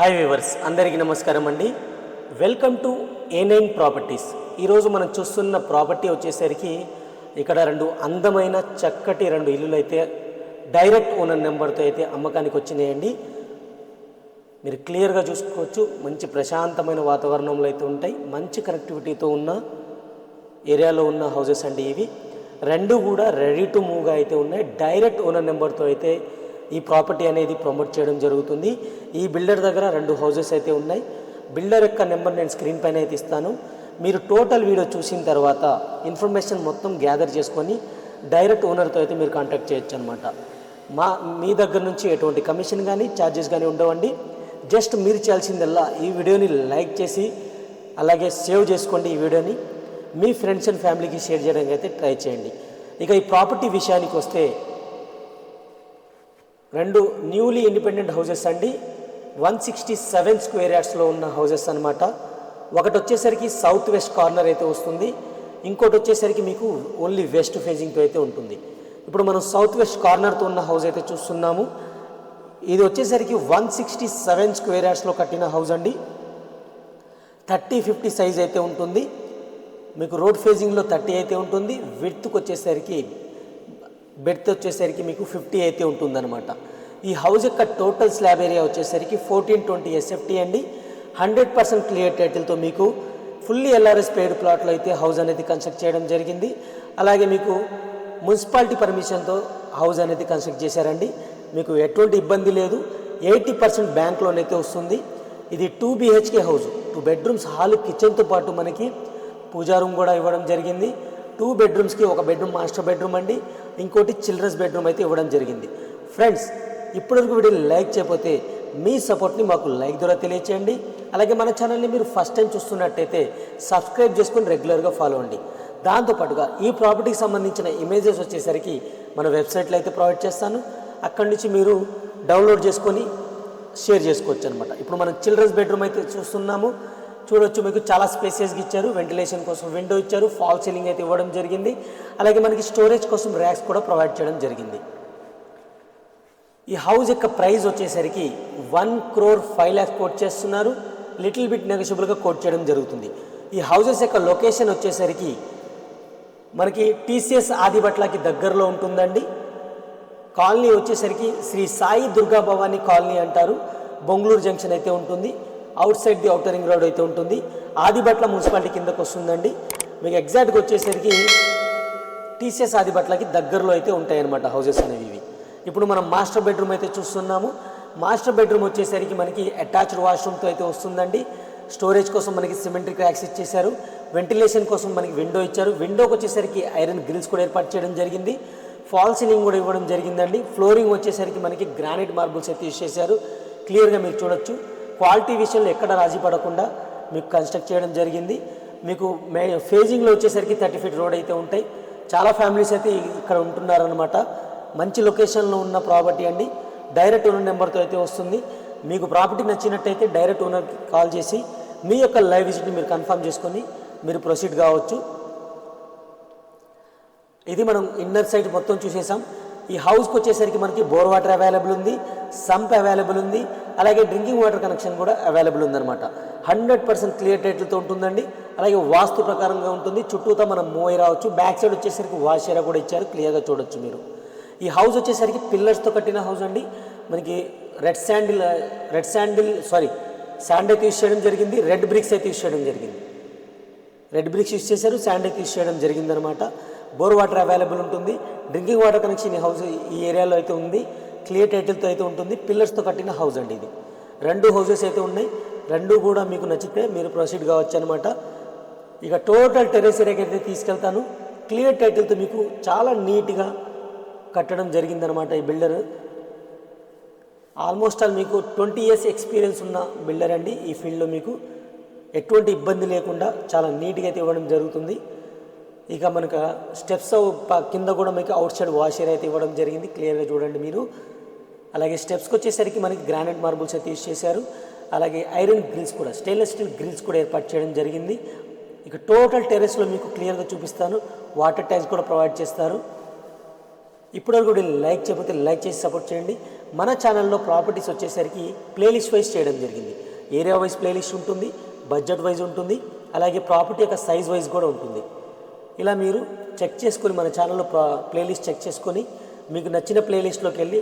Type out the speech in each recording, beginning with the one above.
Hi viewers అందరికీ నమస్కారం అండి. Welcome to A nine properties ఈరోజు మనం చూస్తున్న ప్రాపర్టీ వచ్చేసరికి ఇక్కడ రెండు అందమైన చక్కటి రెండు ఇల్లులు అయితే డైరెక్ట్ ఓనర్ నెంబర్తో అయితే అమ్మకానికి వచ్చినాయండి. మీరు క్లియర్గా చూసుకోవచ్చు మంచి ప్రశాంతమైన వాతావరణంలో అయితే ఉంటాయి. మంచి కనెక్టివిటీతో ఉన్న ఏరియాలో ఉన్న హౌసెస్ అండి ఇవి. రెండు కూడా రెడీ టు మూవ్గా అయితే ఉన్నాయి. డైరెక్ట్ ఓనర్ నెంబర్తో అయితే ఈ ప్రాపర్టీ అనేది ప్రమోట్ చేయడం జరుగుతుంది. ఈ బిల్డర్ దగ్గర రెండు హౌజెస్ అయితే ఉన్నాయి. బిల్డర్ యొక్క నెంబర్ నేను స్క్రీన్ పైన అయితే ఇస్తాను. మీరు టోటల్ వీడియో చూసిన తర్వాత ఇన్ఫర్మేషన్ మొత్తం గ్యాదర్ చేసుకొని డైరెక్ట్ ఓనర్తో అయితే మీరు కాంటాక్ట్ చేయొచ్చు అనమాట మా మీ దగ్గర నుంచి ఎటువంటి కమిషన్ కానీ ఛార్జెస్ కానీ ఉండవండి. జస్ట్ మీరు చేయాల్సిందల్లా ఈ వీడియోని లైక్ చేసి అలాగే సేవ్ చేసుకోండి ఈ వీడియోని. మీ ఫ్రెండ్స్ అండ్ ఫ్యామిలీకి షేర్ చేయడానికి అయితే ట్రై చేయండి. ఇక ఈ ప్రాపర్టీ విషయానికి వస్తే రెండు న్యూలీ ఇండిపెండెంట్ హౌసెస్ అండి. వన్ సిక్స్టీ సెవెన్ స్క్వేర్ యార్డ్స్లో ఉన్న హౌసెస్ అనమాట ఒకటి వచ్చేసరికి సౌత్ వెస్ట్ కార్నర్ అయితే వస్తుంది. ఇంకోటి వచ్చేసరికి మీకు ఓన్లీ వెస్ట్ ఫేజింగ్తో అయితే ఉంటుంది. ఇప్పుడు మనం సౌత్ వెస్ట్ కార్నర్తో ఉన్న హౌస్ అయితే చూస్తున్నాము. ఇది వచ్చేసరికి వన్ సిక్స్టీ సెవెన్ స్క్వేర్ యార్డ్స్లో కట్టిన హౌస్ అండి. థర్టీ ఫిఫ్టీ సైజ్ అయితే ఉంటుంది. మీకు రోడ్ ఫేజింగ్లో థర్టీ అయితే ఉంటుంది. విడ్త్కి వచ్చేసరికి బెడ్త్ వచ్చేసరికి మీకు ఫిఫ్టీ అయితే ఉంటుందన్నమాట. ఈ హౌస్ యొక్క టోటల్ స్లాబ్ ఏరియా వచ్చేసరికి ఫోర్టీన్ ట్వంటీ ఎస్ఎఫ్టీ అండి. హండ్రెడ్ పర్సెంట్ క్లియర్ టైటిల్తో మీకు ఫుల్లీ ఎల్ఆర్ఎస్ పేడ్ ప్లాట్లో అయితే హౌస్ అనేది కన్స్ట్రక్ట్ చేయడం జరిగింది. అలాగే మీకు మున్సిపాలిటీ పర్మిషన్తో హౌస్ అనేది కన్స్ట్రక్ట్ చేశారండి. మీకు ఎటువంటి ఇబ్బంది లేదు. ఎయిటీ పర్సెంట్ బ్యాంక్ లోన్ అయితే వస్తుంది. ఇది two BHK house two bedrooms hall కిచెన్తో పాటు మనకి పూజా రూమ్ కూడా ఇవ్వడం జరిగింది. టూ బెడ్రూమ్స్కి ఒక బెడ్రూమ్ మాస్టర్ బెడ్రూమ్ అండి. ఇంకోటి చిల్డ్రన్స్ బెడ్రూమ్ అయితే ఇవ్వడం జరిగింది. ఫ్రెండ్స్ ఇప్పటివరకు వీడియో లైక్ చేయకపోతే మీ సపోర్ట్ని మాకు లైక్ ద్వారా తెలియచేయండి. అలాగే మన ఛానల్ని మీరు ఫస్ట్ టైం చూస్తున్నట్టయితే సబ్స్క్రైబ్ చేసుకొని రెగ్యులర్గా ఫాలో అండి దాంతోపాటుగా ఈ ప్రాపర్టీకి సంబంధించిన ఇమేజెస్ వచ్చేసరికి మన వెబ్సైట్లో అయితే ప్రొవైడ్ చేస్తాను. అక్కడి నుంచి మీరు డౌన్లోడ్ చేసుకొని షేర్ చేసుకోవచ్చు అనమాట ఇప్పుడు మనం చిల్డ్రన్స్ బెడ్రూమ్ అయితే చూస్తున్నాము. చూడొచ్చు మీకు చాలా స్పేసెస్గా ఇచ్చారు. వెంటిలేషన్ కోసం విండో ఇచ్చారు. ఫాల్ సీలింగ్ అయితే ఇవ్వడం జరిగింది. అలాగే మనకి స్టోరేజ్ కోసం ర్యాక్స్ కూడా ప్రొవైడ్ చేయడం జరిగింది. ఈ హౌస్ యొక్క ప్రైస్ వచ్చేసరికి one crore five lakhs quote చేస్తున్నారు. లిటిల్ బిట్ నెగోషియబుల్గా కోట్ చేయడం జరుగుతుంది. ఈ హౌసెస్ యొక్క లొకేషన్ వచ్చేసరికి మనకి టీసీఎస్ ఆదిబట్లకి దగ్గరలో ఉంటుందండి. కాలనీ వచ్చేసరికి శ్రీ సాయి దుర్గా భవానీ కాలనీ అంటారు. బొంగళూరు జంక్షన్ అయితే ఉంటుంది. Outside the outer ring road అయితే ఉంటుంది. ఆదిబట్ల మున్సిపాలిటీ కిందకు వస్తుందండి. మీకు ఎగ్జాక్ట్గా వచ్చేసరికి టీసీఎస్ ఆదిబట్లకి దగ్గరలో అయితే ఉంటాయన్నమాట హౌసెస్ అనేవి. ఇవి ఇప్పుడు మనం మాస్టర్ బెడ్రూమ్ అయితే చూస్తున్నాము. మాస్టర్ బెడ్రూమ్ వచ్చేసరికి మనకి అటాచ్డ్ వాష్రూమ్తో అయితే వస్తుందండి. స్టోరేజ్ కోసం మనకి సిమెంట్రిక్ క్రాక్స్ ఇచ్చేశారు వెంటిలేషన్ కోసం మనకి విండో ఇచ్చారు. విండోకి వచ్చేసరికి ఐరన్ గ్రిల్స్ కూడా ఏర్పాటు చేయడం జరిగింది. ఫాల్ సీలింగ్ కూడా ఇవ్వడం జరిగిందండి. ఫ్లోరింగ్ వచ్చేసరికి మనకి గ్రానైట్ మార్బుల్స్ అయితే యూస్ చేశారు. క్లియర్గా మీరు చూడొచ్చు. క్వాలిటీ విషయంలో ఎక్కడ రాజీ పడకుండా మీకు కన్స్ట్రక్ట్ చేయడం జరిగింది. మీకు మే ఫేజింగ్లో వచ్చేసరికి థర్టీ ఫీట్ రోడ్ అయితే ఉంటాయి. చాలా ఫ్యామిలీస్ అయితే ఇక్కడ ఉంటున్నారనమాట మంచి లొకేషన్లో ఉన్న ప్రాపర్టీ అండి. డైరెక్ట్ ఓనర్ నెంబర్తో అయితే వస్తుంది. మీకు ప్రాపర్టీ నచ్చినట్టయితే డైరెక్ట్ ఓనర్కి కాల్ చేసి మీ యొక్క లైవ్ విజిట్ని మీరు కన్ఫర్మ్ చేసుకొని మీరు ప్రొసీడ్ కావచ్చు. ఇది మనం ఇన్నర్ సైడ్ మొత్తం చూసేసాం. ఈ హౌస్కి వచ్చేసరికి మనకి బోర్ వాటర్ అవైలబుల్ ఉంది సంప్ అవైలబుల్ ఉంది అలాగే డ్రింకింగ్ వాటర్ కనెక్షన్ కూడా అవైలబుల్ ఉందన్నమాట. హండ్రెడ్ పర్సెంట్ క్లియర్ టైటిల్తో ఉంటుందండి. అలాగే వాస్తు ప్రకారంగా ఉంటుంది. చుట్టూతో మనం మూవ్ రావచ్చు. బ్యాక్ సైడ్ వచ్చేసరికి వాష్ ఏరియా కూడా ఇచ్చారు. క్లియర్గా చూడొచ్చు మీరు. ఈ హౌస్ వచ్చేసరికి పిల్లర్స్తో కట్టిన హౌస్ అండి. మనకి red sandal red sandal sorry sand అయితే యూస్ చేయడం జరిగింది. రెడ్ బ్రిక్స్ అయితే యూస్ చేయడం జరిగింది. రెడ్ బ్రిక్స్ యూస్ చేశారు శాండ్ అయితే యూస్ చేయడం జరిగిందనమాట. బోర్ వాటర్ అవైలబుల్ ఉంటుంది. డ్రింకింగ్ వాటర్ కనెక్షన్ ఈ హౌస్ ఈ ఏరియాలో అయితే ఉంది. క్లియర్ టైటిల్తో అయితే ఉంటుంది. పిల్లర్స్తో కట్టిన హౌస్ అండి ఇది. రెండు హౌసెస్ అయితే ఉన్నాయి. రెండు కూడా మీకు నచ్చితే మీరు ప్రొసీడ్ కావచ్చు అనమాట. ఇక టోటల్ టెరెస్ ఏరియాకి అయితే తీసుకెళ్తాను. క్లియర్ టైటిల్తో మీకు చాలా నీట్గా కట్టడం జరిగిందనమాట ఈ బిల్డర్. ఆల్మోస్ట్ ఆల్ మీకు ట్వంటీ ఇయర్స్ ఎక్స్పీరియన్స్ ఉన్న బిల్డర్ అండి ఈ ఫీల్డ్లో మీకు. ఎటువంటి ఇబ్బంది లేకుండా చాలా నీట్గా అయితే ఇవ్వడం జరుగుతుంది. ఇక మనకు స్టెప్స్ కింద కూడా మీకు అవుట్ సైడ్ వాషర్ అయితే ఇవ్వడం జరిగింది. క్లియర్గా చూడండి మీరు. అలాగే స్టెప్స్కి వచ్చేసరికి మనకి గ్రానైట్ మార్బుల్స్ అయితే యూస్ చేశారు. అలాగే ఐరన్ గ్రిల్స్ కూడా స్టెయిన్లెస్ స్టీల్ గ్రిల్స్ కూడా ఏర్పాటు చేయడం జరిగింది. ఇక టోటల్ టెరెస్లో మీకు క్లియర్గా చూపిస్తాను. వాటర్ ట్యాంక్స్ కూడా ప్రొవైడ్ చేస్తారు. ఇప్పటివరకు కూడా లైక్ చేయకపోతే లైక్ చేసి సపోర్ట్ చేయండి. మన ఛానల్లో ప్రాపర్టీస్ వచ్చేసరికి ప్లేలిస్ట్ వైజ్ చేయడం జరిగింది. ఏరియా వైజ్ ప్లేలిస్ట్ ఉంటుంది బడ్జెట్ వైజ్ ఉంటుంది అలాగే ప్రాపర్టీ యొక్క సైజ్ వైజ్ కూడా ఉంటుంది. ఇలా మీరు చెక్ చేసుకొని మన ఛానల్లో ప్లేలిస్ట్ చెక్ చేసుకొని మీకు నచ్చిన ప్లేలిస్ట్లోకి వెళ్ళి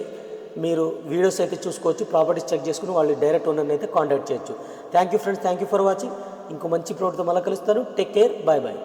మీరు వీడియోస్ అయితే చూసుకోవచ్చు ప్రాపర్టీస్ చెక్ చేసుకుని వాళ్ళు డైరెక్ట్ ఓనర్ని అయితే కాంటాక్ట్ చేయొచ్చు. Thank you friends thank you for watching ఇంకో మంచి ప్రోడక్ట్తో మళ్ళీ కలుస్తాను. Take care bye bye